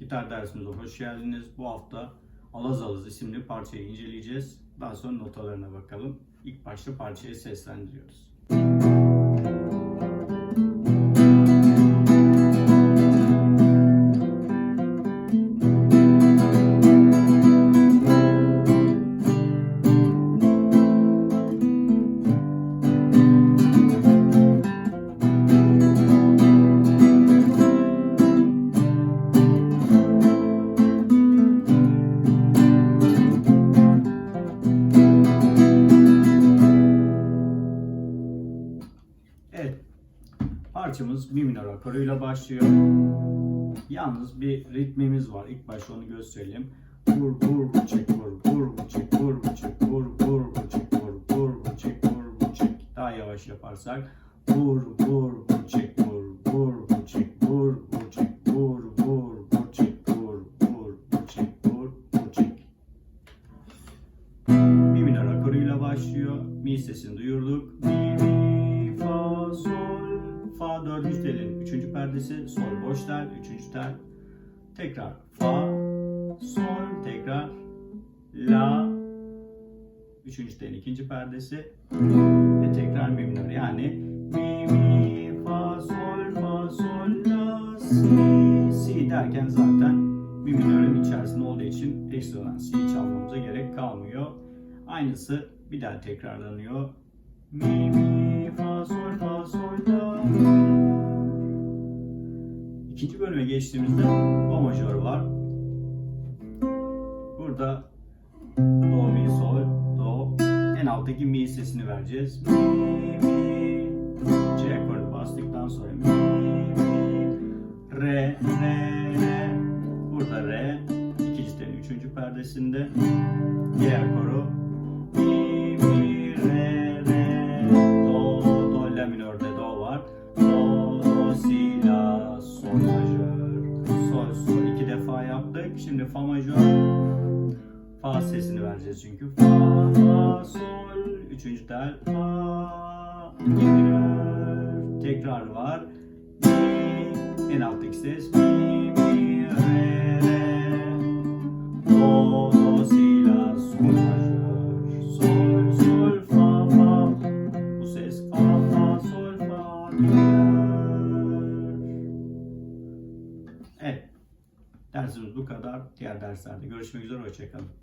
Gitar dersimize hoş geldiniz. Bu hafta Alaz Alaz isimli parçayı inceleyeceğiz. Daha sonra notalarına bakalım. İlk başta parçayı seslendiriyoruz. Evet. Parçamız mi minör akoruyla başlıyor. Yalnız bir ritmimiz var. İlk başta onu gösterelim. Vur vur vur çek vur vur vur çek vur vur çek vur vur vur çek vur vur çek vur çek. Daha yavaş yaparsak vur vur vur çek vur vur vur çek vur vur çek vur vur vur çek vur vur çek vur çek. Mi minör akoruyla başlıyor. Mi sesini duyurduk. Mi, fa dördüncü telin üçüncü perdesi, sol boş tel, üçüncü tel. Tekrar fa, sol, tekrar la, üçüncü telin ikinci perdesi ve tekrar mi minör. Yani mi, mi, fa, sol, fa, sol, la, si, si derken zaten mi minörün içerisinde olduğu için ekstradan si çalmamıza gerek kalmıyor. Aynısı bir daha tekrarlanıyor. Mi, mi, İkinci bölüme geçtiğimizde do majör var. Burada do, mi, sol, do. En alttaki mi sesini vereceğiz. Mi, mi. C akorunu bastıktan sonra mi, mi. Re, re, re. Burada re. İkinci telin üçüncü perdesinde. Diğer koru yaptık şimdi fa majör fa sesini vereceğiz çünkü. Fa fa sol. Üçüncü tel. Fa minör. Tekrar var. Mi en alttaki ses. Mi mi re re. Do do si la sol. Majör sol sol fa fa. Bu ses fa fa sol fa minör. Evet dersimiz bu kadar. Diğer derslerde görüşmek üzere. Hoşçakalın